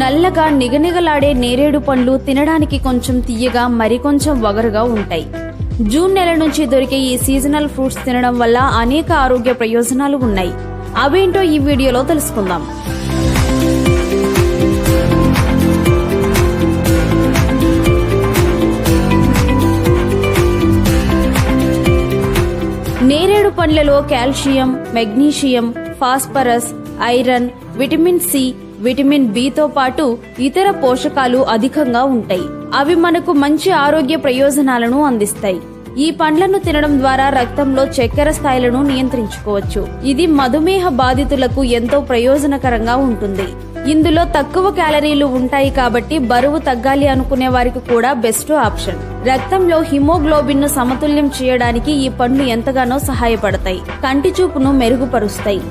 నల్లగా నిగనిగలాడే నేరేడు పండ్లు తినడానికి కొంచెం తీయగా మరికొంచెం వగరుగా ఉంటాయి. జూన్ నెల నుంచి దొరికే ఈ సీజనల్ ఫ్రూట్స్ తినడం వల్ల అనేక ఆరోగ్య ప్రయోజనాలు ఉన్నాయి. అవేంటో ఈ వీడియోలో తెలుసుకుందాం. నేరేడు పండ్లలో calcium magnesium phosphorus iron vitamin C vitamin బితో పాటు ఇతర పోషకాలు అధికంగా ఉంటాయి. అవి మనకు మంచి ఆరోగ్య ప్రయోజనాలను అందిస్తాయి. ఈ పండ్లను తినడం ద్వారా రక్తంలో చక్కెర స్థాయిలను నియంత్రించుకోవచ్చు. ఇది మధుమేహ బాధితులకు ఎంతో ప్రయోజనకరంగా ఉంటుంది. ఇందులో తక్కువ క్యాలరీలు ఉంటాయి కాబట్టి బరువు తగ్గాలి అనుకునే వారికి కూడా బెస్ట్ ఆప్షన్. రక్తంలో హిమోగ్లోబిన్ను సమతుల్యం చేయడానికి ఈ పండ్లు ఎంతగానో సహాయపడతాయి. కంటి చూపును మెరుగుపరుస్తాయి.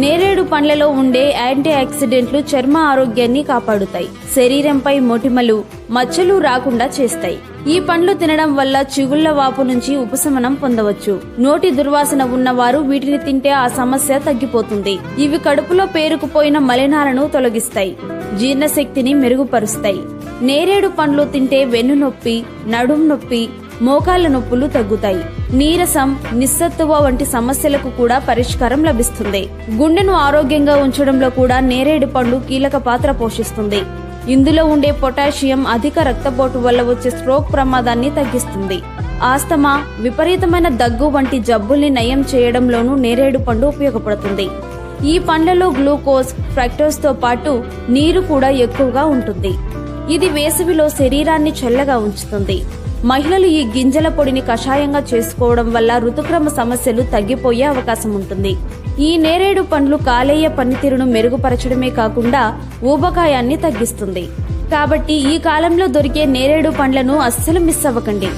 నేరేడు పండ్లలో ఉండే యాంటీ ఆక్సిడెంట్లు చర్మ ఆరోగ్యాన్ని కాపాడుతాయి. శరీరంపై మొటిమలు మచ్చలు రాకుండా చేస్తాయి. ఈ పండ్లు తినడం వల్ల చిగుళ్ళ వాపు నుంచి ఉపశమనం పొందవచ్చు. నోటి దుర్వాసన ఉన్నవారు వీటిని తింటే ఆ సమస్య తగ్గిపోతుంది. ఇవి కడుపులో పేరుకుపోయిన మలినాలను తొలగిస్తాయి. జీర్ణశక్తిని మెరుగుపరుస్తాయి. నేరేడు పండ్లు తింటే వెన్ను నొప్పి నడుం నొప్పి మోకాళ్ళ నొప్పులు తగ్గుతాయి. నీరసం నిస్సత్తువ వంటి సమస్యలకు కూడా పరిష్కారం లభిస్తుంది. గుండెను ఆరోగ్యంగా ఉంచడంలో కూడా నేరేడు పండు కీలక పాత్ర పోషిస్తుంది. ఇందులో ఉండే పొటాషియం అధిక రక్తపోటు వల్ల వచ్చే స్ట్రోక్ ప్రమాదాన్ని తగ్గిస్తుంది. ఆస్తమా విపరీతమైన దగ్గు వంటి జబ్బుల్ని నయం చేయడంలోనూ నేరేడు పండు ఉపయోగపడుతుంది. ఈ పండ్లలో గ్లూకోజ్ ఫ్రక్టోస్తో పాటు నీరు కూడా ఎక్కువగా ఉంటుంది. ఇది వేసవిలో శరీరాన్ని చల్లగా ఉంచుతుంది. మహిళలు ఈ గింజల పొడిని కషాయంగా చేసుకోవడం వల్ల ఋతుక్రమ సమస్యలు తగ్గిపోయే అవకాశం ఉంటుంది. ఈ నేరేడు పండ్లు కాలేయ పనితీరును మెరుగుపరచడమే కాకుండా ఊబకాయాన్ని తగ్గిస్తుంది. కాబట్టి ఈ కాలంలో దొరికే నేరేడు పండ్లను అస్సలు మిస్ అవ్వకండి.